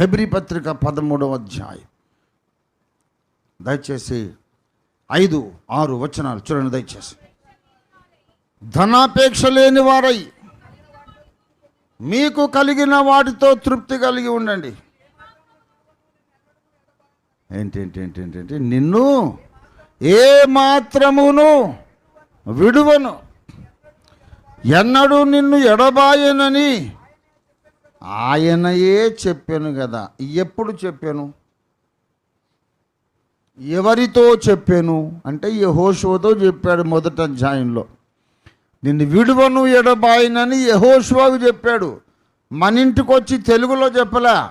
హెబ్రి పత్రిక పదమూడవ అధ్యాయం. దయచేసి ఐదు ఆరు వచనాలు చూడండి దయచేసి. ధనాపేక్ష లేని వారై మీకు కలిగిన వాటితో తృప్తి కలిగి ఉండండి. ఏంటి ఏంటి నిన్ను ఏ మాత్రమును విడువను. ఎన్నడూ నిన్ను ఎడబాయనని ఆయనయే చెప్పాను కదా. ఎప్పుడు చెప్పాను? ఎవరితో చెప్పాను? అంటే యహోషువతో చెప్పాడు మొదట అధ్యాయంలో. నిన్ను విడువను ఎడబాయినని యహోషువాకు చెప్పాడు. మన ఇంటికి వచ్చి తెలుగులో చెప్పలే.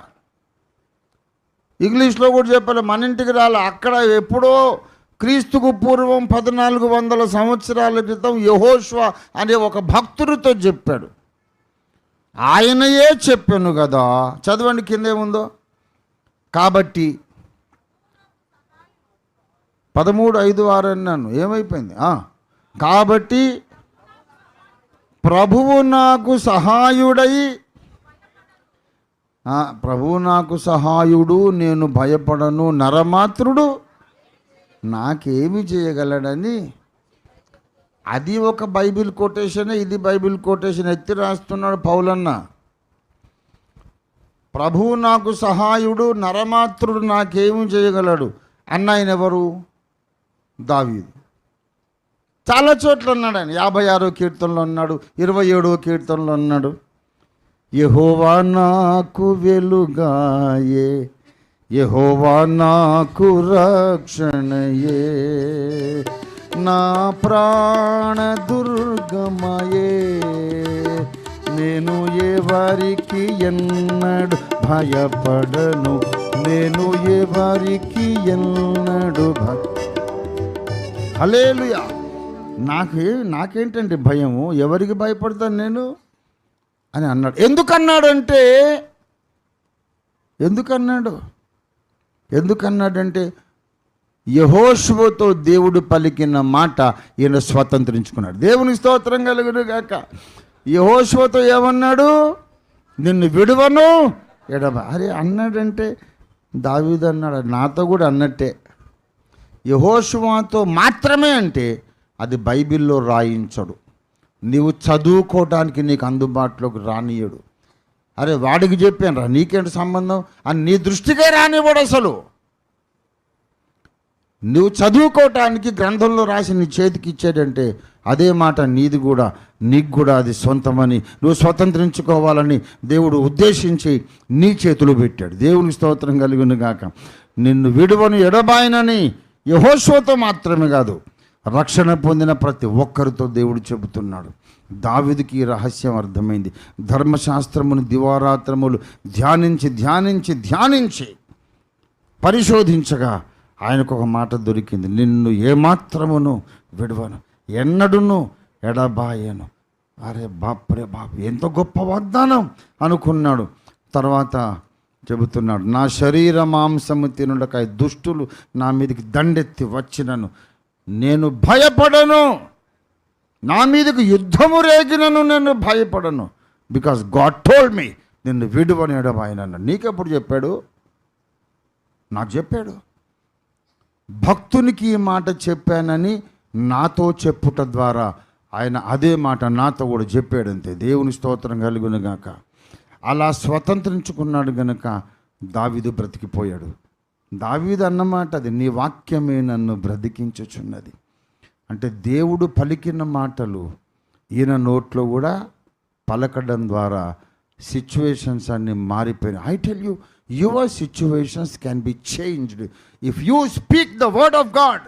ఇంగ్లీష్లో కూడా చెప్పలే. మన ఇంటికి రాలే. అక్కడ ఎప్పుడో క్రీస్తుకు పూర్వం పద్నాలుగు వందల సంవత్సరాల క్రితం యహోష్వా అనే ఒక భక్తుడితో చెప్పాడు. ఆయనయే చెప్పాను కదా. చదవండి కిందేముందో కాబట్టి పదమూడు ఐదు ఆరు అన్నాను. ఏమైపోయింది? కాబట్టి ప్రభువు నాకు సహాయుడై ప్రభువు నాకు సహాయుడు నేను భయపడను నరమాత్రుడు నాకేమి చేయగలడని అది ఒక బైబిల్ కోటేషన్ ఇది బైబిల్ కొటేషన్. ఎత్తి రాస్తున్నాడు పౌలన్న. ప్రభువు నాకు సహాయుడు నరమాత్రుడు నాకేమి చేయగలడు? అన్న ఆయన ఎవరు? దావీదు. చాలా చోట్ల ఉన్నాడు ఆయన. యాభై ఆరో కీర్తనలో ఉన్నాడు ఇరవై ఏడో కీర్తనలో ఉన్నాడు. యహోవా నాకు వెలుగాయే యహోవా నాకు రక్షణయే. ప్రాణ దుర్గమయే. నేను ఎవరికి ఎన్నడు భయపడను? నేను ఎవరికి ఎన్నడు భయ హలేలుయా నాకు నాకేంటండి భయము? ఎవరికి భయపడతాను నేను? అని అన్నాడు. ఎందుకన్నాడంటే ఎందుకన్నాడు? ఎందుకన్నాడంటే యహోశువతో దేవుడు పలికిన మాట ఈయన స్వతంత్రించుకున్నాడు. దేవుని స్తోత్రం కలుగుడు గాక. యహోశువతో ఏమన్నాడు? నిన్ను విడువను. ఎడబ అరే అన్నాడంటే దావీదు అన్నాడు నాతో కూడా అన్నట్టే. యహోశువాతో మాత్రమే అంటే అది బైబిల్లో రాయించడు. నీవు చదువుకోవటానికి నీకు అందుబాటులోకి రానియడు అరే వాడికి చెప్పాను రా నీకేంటి సంబంధం? అని నీ దృష్టికే రానివ్వడు అసలు. నువ్వు చదువుకోవటానికి గ్రంథంలో రాసి నీ చేతికి ఇచ్చాడంటే అదే మాట నీది కూడా నీకు కూడా అది సొంతమని నువ్వు స్వతంత్రించుకోవాలని దేవుడు ఉద్దేశించి నీ చేతులు పెట్టాడు. దేవునికి స్తోత్రం కలిగిన గాక. నిన్ను విడువను ఎడబాయనని యహోశోతో మాత్రమే కాదు రక్షణ పొందిన ప్రతి ఒక్కరితో దేవుడు చెబుతున్నాడు. దావిదికి ఈ రహస్యం అర్థమైంది. ధర్మశాస్త్రమును దివారాత్రములు ధ్యానించి ధ్యానించి ధ్యానించి పరిశోధించగా ఆయనకు ఒక మాట దొరికింది. నిన్ను ఏమాత్రమును విడవను ఎన్నడును ఎడబాయను. అరే బాప్రే బాప్ ఎంత గొప్ప వాగ్దానం అనుకున్నాడు. తర్వాత చెబుతున్నాడు నా శరీర మాంసము తినుడకాయ దుష్టులు నా మీదకి దండెత్తి వచ్చినను. నేను భయపడను. నా మీదకి యుద్ధము రేగినను నేను భయపడను. బికాస్ గాడ్ టోల్డ్ మీ నిన్ను విడువని ఆయన నీకెప్పుడు చెప్పాడు? నాకు చెప్పాడు. భక్తునికి ఈ మాట చెప్పానని నాతో చెప్పుట ద్వారా ఆయన అదే మాట నాతో కూడా చెప్పాడంతే. దేవుని స్తోత్రం కలుగును గాక అలా స్వతంత్రించుకున్నాడు గనుక దావీదు బ్రతికిపోయాడు. దావీదు అన్నమాట అది నీ వాక్యమే నన్ను బ్రతికించుచున్నది. అంటే దేవుడు పలికిన మాటలు ఈయన నోట్లో కూడా పలకడం ద్వారా సిచ్యువేషన్స్ అన్ని మారిపోయినాయి. I tell you your situations can be changed if you speak the word of God.